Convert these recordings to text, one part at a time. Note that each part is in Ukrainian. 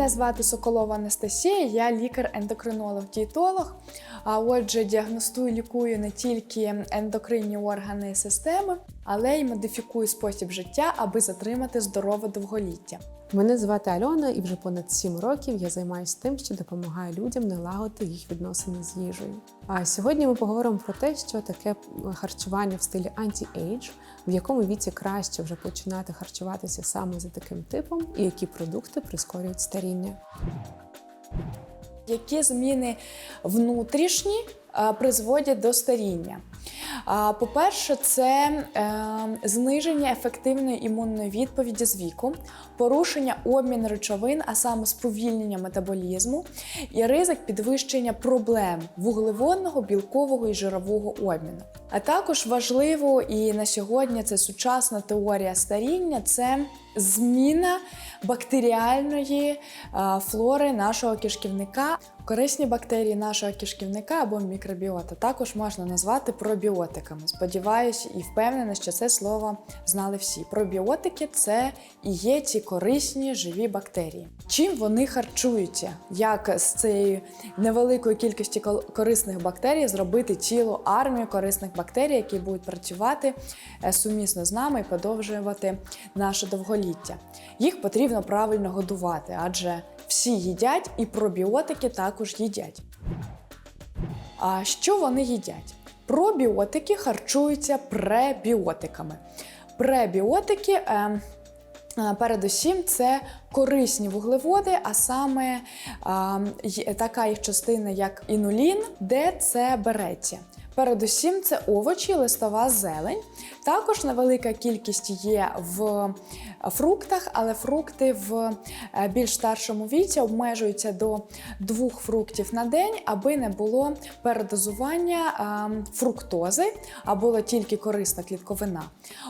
Мене звати Соколова Анастасія, я лікар-ендокринолог-дієтолог. А отже, діагностую, лікую не тільки ендокринні органи і системи, але й модифікую спосіб життя, аби затримати здорове довголіття. Мене звати Альона, і вже понад 7 років я займаюся тим, що допомагаю людям налагодити їх відносини з їжею. А сьогодні ми поговоримо про те, що таке харчування в стилі анті-ейдж, в якому віці краще вже починати харчуватися саме за таким типом, і які продукти прискорюють старіння. Які зміни внутрішні призводять до старіння? По-перше, це е, зниження ефективної імунної відповіді з віку, порушення обміну речовин, а саме сповільнення метаболізму, і ризик підвищення проблем вуглеводного, білкового і жирового обміну. А також важливо і на сьогодні це сучасна теорія старіння це зміна бактеріальної е, флори нашого кишківника. Корисні бактерії нашого кишківника або мікробіота також можна назвати пробіотиками. Сподіваюся і впевнена, що це слово знали всі. Пробіотики це і є ці корисні живі бактерії. Чим вони харчуються? Як з цієї невеликої кількості корисних бактерій зробити цілу армію корисних бактерій, які будуть працювати е, сумісно з нами і подовжувати наше довголіття? Їх потрібно правильно годувати, адже всі їдять і пробіотики також їдять. А що вони їдять? Пробіотики харчуються пребіотиками. Пребіотики. Е, е, Передусім, це корисні вуглеводи, а саме й- така їх частина, як інулін, де це береться. Передусім, це овочі, листова зелень. Також невелика кількість є в фруктах, але фрукти в е, більш старшому віці обмежуються до двох фруктів на день, аби не було передозування е, фруктози, а була тільки корисна клітковина.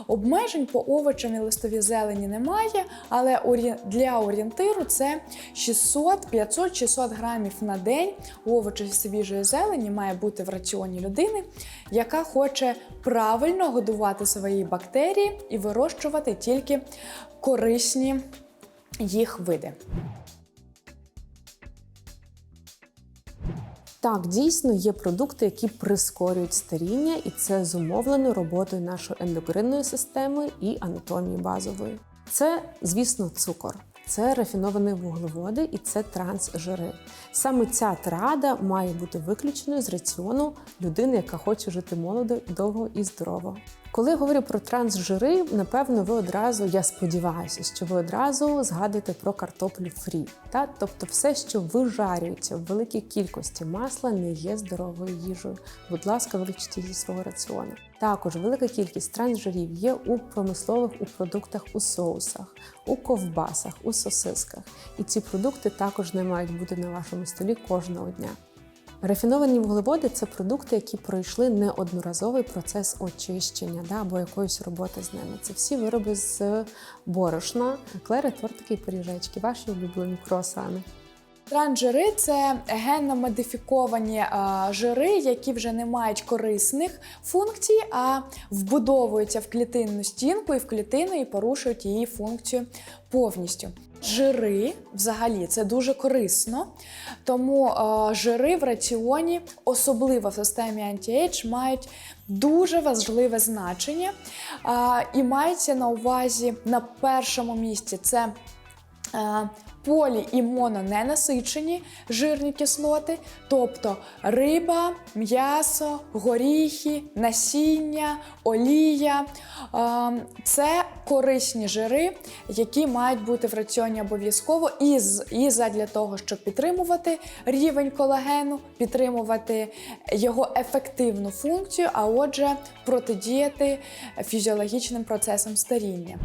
Обмежень по овочам і листовій зелені немає, але для орієнтиру це 600, 500, 600 грамів на день овочів свіжої зелені має бути в раціоні людини, яка хоче правильно годувати свої бактерії і вирощувати тільки корисні їх види. Так, дійсно є продукти, які прискорюють старіння, і це зумовлено роботою нашої ендокринної системи і анатомії базової. Це, звісно, цукор. Це рафіновані вуглеводи і це трансжири. Саме ця трада має бути виключеною з раціону людини, яка хоче жити молодо, довго і здорово. Коли говорю про трансжири, напевно, ви одразу, я сподіваюся, що ви одразу згадуєте про картоплю фрі. Та? Тобто все, що вижарюється в великій кількості масла, не є здоровою їжею. Будь ласка, виключіть її зі свого раціону. Також велика кількість трансжирів є у промислових у продуктах у соусах, у ковбасах, у сосисках. І ці продукти також не мають бути на вашому столі кожного дня. Рафіновані вуглеводи це продукти, які пройшли неодноразовий процес очищення да, або якоїсь роботи з ними. Це всі вироби з борошна, клери, тортики і пиріжечки, ваші улюблені круасани. Трансжири це генно модифіковані е, жири, які вже не мають корисних функцій, а вбудовуються в клітинну стінку і в клітину і порушують її функцію повністю. Жири взагалі це дуже корисно, тому е, жири в раціоні, особливо в системі anti-age, мають дуже важливе значення. Е, і мається на увазі на першому місці це е, полі і мононенасичені жирні кислоти, тобто риба, м'ясо, горіхи, насіння, олія. Е, Це корисні жири, які мають бути в раціоні обов'язково і, і задля того, щоб підтримувати рівень колагену, підтримувати його ефективну функцію, а отже, протидіяти фізіологічним процесам старіння.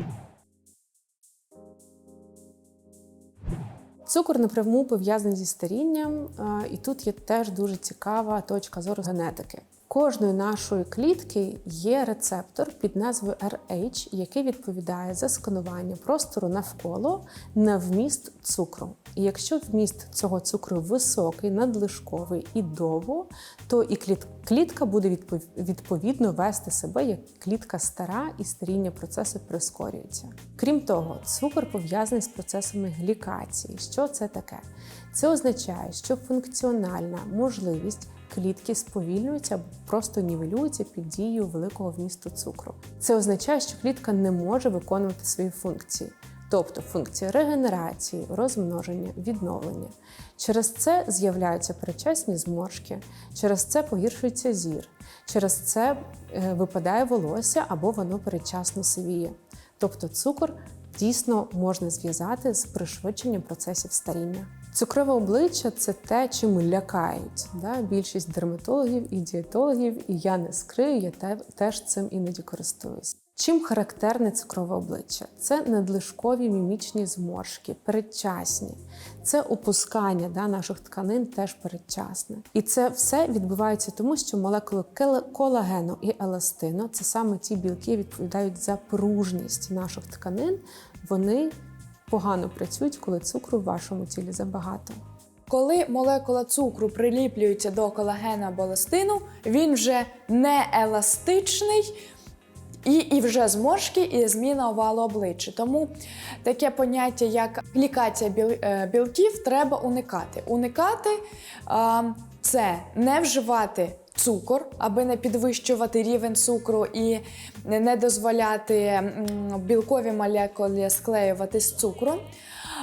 Цукор напряму пов'язаний зі старінням, і тут є теж дуже цікава точка зору генетики. Кожної нашої клітки є рецептор під назвою RH, який відповідає за сканування простору навколо на вміст цукру. І якщо вміст цього цукру високий, надлишковий і довго, то і Клітка буде відповідно вести себе як клітка стара і старіння процесу прискорюється. Крім того, цукор пов'язаний з процесами глікації. Що це таке? Це означає, що функціональна можливість клітки сповільнюється або просто нівелюється під дією великого вмісту цукру. Це означає, що клітка не може виконувати свої функції, тобто функції регенерації, розмноження, відновлення. Через це з'являються перечасні зморшки, через це погіршується зір, через це е, випадає волосся або воно передчасно сивіє. Тобто цукор дійсно можна зв'язати з пришвидшенням процесів старіння. Цукрове обличчя це те, чим лякають да? більшість дерматологів і дієтологів, і я не скрию, я теж цим іноді користуюсь. Чим характерне цукрове обличчя? Це надлишкові мімічні зморшки, передчасні, це опускання да, наших тканин теж передчасне. І це все відбувається тому, що молекули колагену і еластину це саме ті білки, відповідають за пружність наших тканин. Вони погано працюють, коли цукру в вашому тілі забагато. Коли молекула цукру приліплюється до колагена або еластину, він вже не еластичний. І, і вже зморшки, і зміна овалу обличчя. Тому таке поняття, як лікація е, білків, треба уникати. Уникати це не вживати цукор, аби не підвищувати рівень цукру і не дозволяти білкові молекулі склеювати з цукром.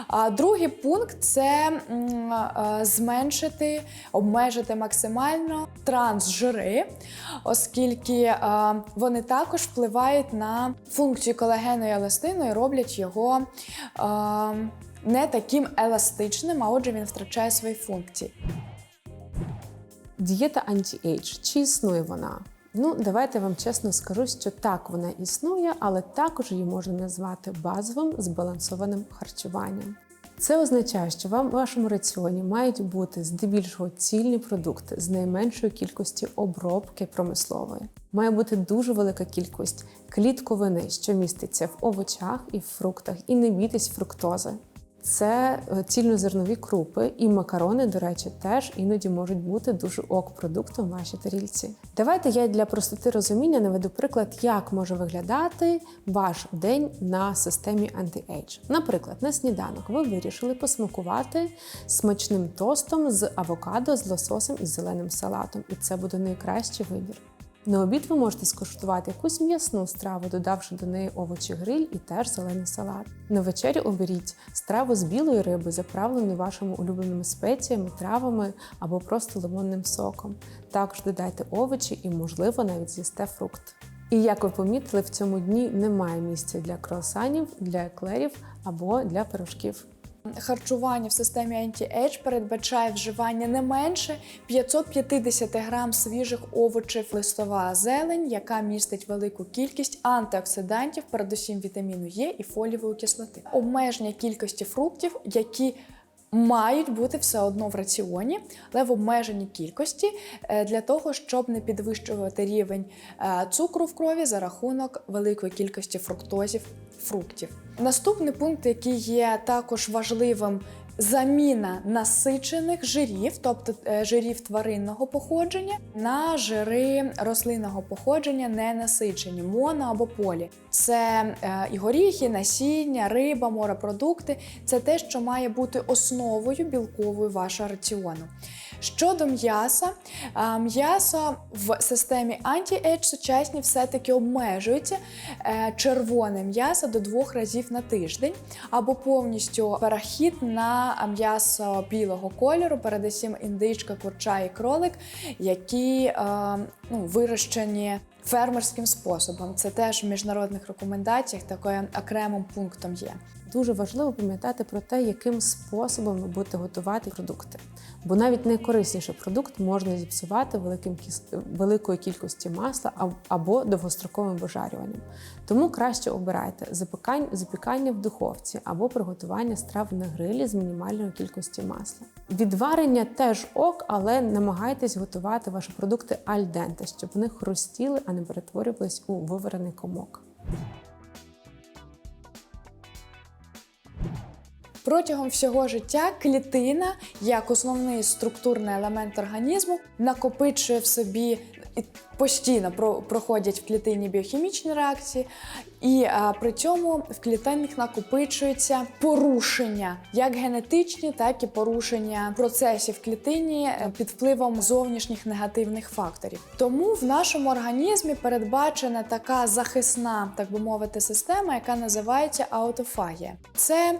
А другий пункт це зменшити, обмежити максимально трансжири, оскільки е, вони також впливають на функцію колагену і еластину і роблять його е, не таким еластичним, а отже, він втрачає свої функції. Дієта анті-ейдж. Чи існує вона? Ну, давайте вам чесно скажу, що так вона існує, але також її можна назвати базовим збалансованим харчуванням. Це означає, що вам в вашому раціоні мають бути здебільшого цільні продукти з найменшою кількості обробки промислової. Має бути дуже велика кількість клітковини, що міститься в овочах і в фруктах, і не бійтесь фруктози. Це е, цільнозернові крупи і макарони, до речі, теж іноді можуть бути дуже ок продуктом в вашій тарілці. Давайте я для простоти розуміння наведу приклад, як може виглядати ваш день на системі Anti-Age. Наприклад, на сніданок ви вирішили посмакувати смачним тостом з авокадо, з лососем і зеленим салатом, і це буде найкращий вибір. На обід ви можете скуштувати якусь м'ясну страву, додавши до неї овочі гриль і теж зелений салат. На вечерю оберіть страву з білої риби, заправлену вашими улюбленими спеціями, травами або просто лимонним соком. Також додайте овочі і, можливо, навіть з'їсте фрукт. І як ви помітили, в цьому дні немає місця для круасанів, для еклерів або для пирожків. Харчування в системі Anti-Age передбачає вживання не менше 550 грам свіжих овочів, листова зелень, яка містить велику кількість антиоксидантів, передусім вітаміну Е і фолієвої кислоти. Обмеження кількості фруктів, які Мають бути все одно в раціоні, але в обмеженій кількості е, для того, щоб не підвищувати рівень е, цукру в крові за рахунок великої кількості фруктозів фруктів. Наступний пункт, який є також важливим. Заміна насичених жирів, тобто е, жирів тваринного походження, на жири рослинного походження, не насичені, моно або полі. Це е, і горіхи, насіння, риба, морепродукти це те, що має бути основою білкової вашого раціону. Щодо м'яса, е, м'ясо в системі Anti-Age сучасні все-таки обмежується червоне м'ясо до двох разів на тиждень, або повністю перехід на м'ясо білого кольору, передусім індичка, курча і кролик, які е, ну, вирощені фермерським способом. Це теж в міжнародних рекомендаціях таким окремим пунктом є. Дуже важливо пам'ятати про те, яким способом ви будете готувати продукти. Бо навіть найкорисніший продукт можна зіпсувати великим великою кількістю масла або довгостроковим вижарюванням. Тому краще обирайте запікання, в духовці або приготування страв на грилі з мінімальною кількістю масла. Відварення теж ок, але намагайтесь готувати ваші продукти аль денте, щоб вони хрустіли, а не перетворювались у виварений комок. Протягом всього життя клітина, як основний структурний елемент організму, накопичує в собі постійно про- проходять в клітині біохімічні реакції, і а, при цьому в клітинах накопичуються порушення, як генетичні, так і порушення процесів клітині е, під впливом зовнішніх негативних факторів. Тому в нашому організмі передбачена така захисна, так би мовити, система, яка називається аутофагія. Це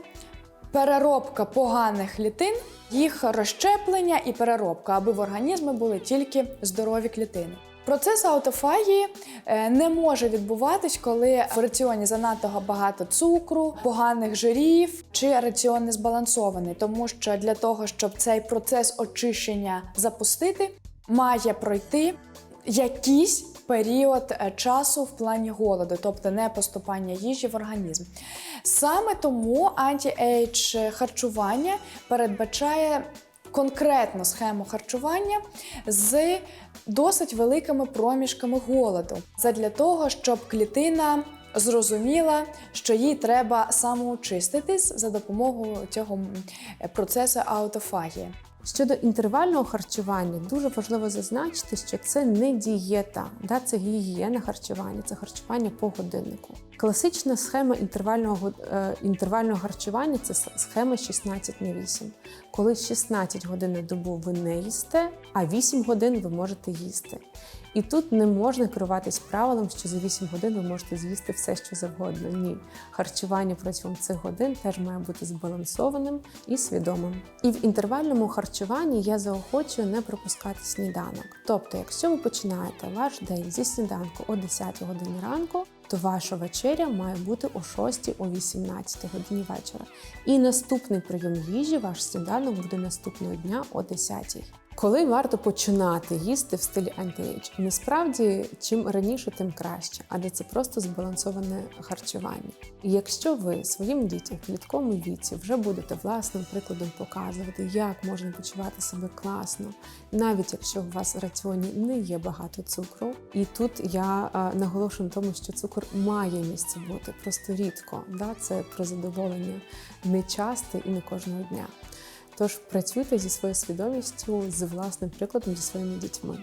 переробка поганих клітин, їх розщеплення і переробка, аби в організмі були тільки здорові клітини. Процес аутофагії е, не може відбуватись, коли в раціоні занадто багато цукру, поганих жирів чи раціон не збалансований, тому що для того, щоб цей процес очищення запустити, має пройти якийсь період е, часу в плані голоду, тобто не поступання їжі в організм. Саме тому анті-ейдж харчування передбачає конкретну схему харчування з досить великими проміжками голоду, задля того, щоб клітина зрозуміла, що їй треба самоочиститись за допомогою цього процесу аутофагії. Щодо інтервального харчування, дуже важливо зазначити, що це не дієта, да, це гігієна харчування, це харчування по годиннику. Класична схема інтервального, е, інтервального харчування це схема 16 на 8, коли 16 годин на добу ви не їсте, а 8 годин ви можете їсти. І тут не можна керуватись правилом, що за 8 годин ви можете з'їсти все, що завгодно. Ні, харчування протягом цих годин теж має бути збалансованим і свідомим. І в інтервальному харчуванні я заохочую не пропускати сніданок. Тобто, якщо ви починаєте ваш день зі сніданку о 10 годині ранку, то ваша вечеря має бути о 6 о 18 годині вечора. І наступний прийом їжі, ваш сніданок буде наступного дня о 10. Коли варто починати їсти в стилі anti-age? Насправді, чим раніше, тим краще, адже це просто збалансоване харчування. І якщо ви своїм дітям в підлітковому віці вже будете власним прикладом показувати, як можна почувати себе класно, навіть якщо у вас в раціоні не є багато цукру, і тут я наголошую на тому, що цукор має місце бути просто рідко. Да? Це про задоволення не часто і не кожного дня. Тож працюйте зі своєю свідомістю, з власним прикладом зі своїми дітьми.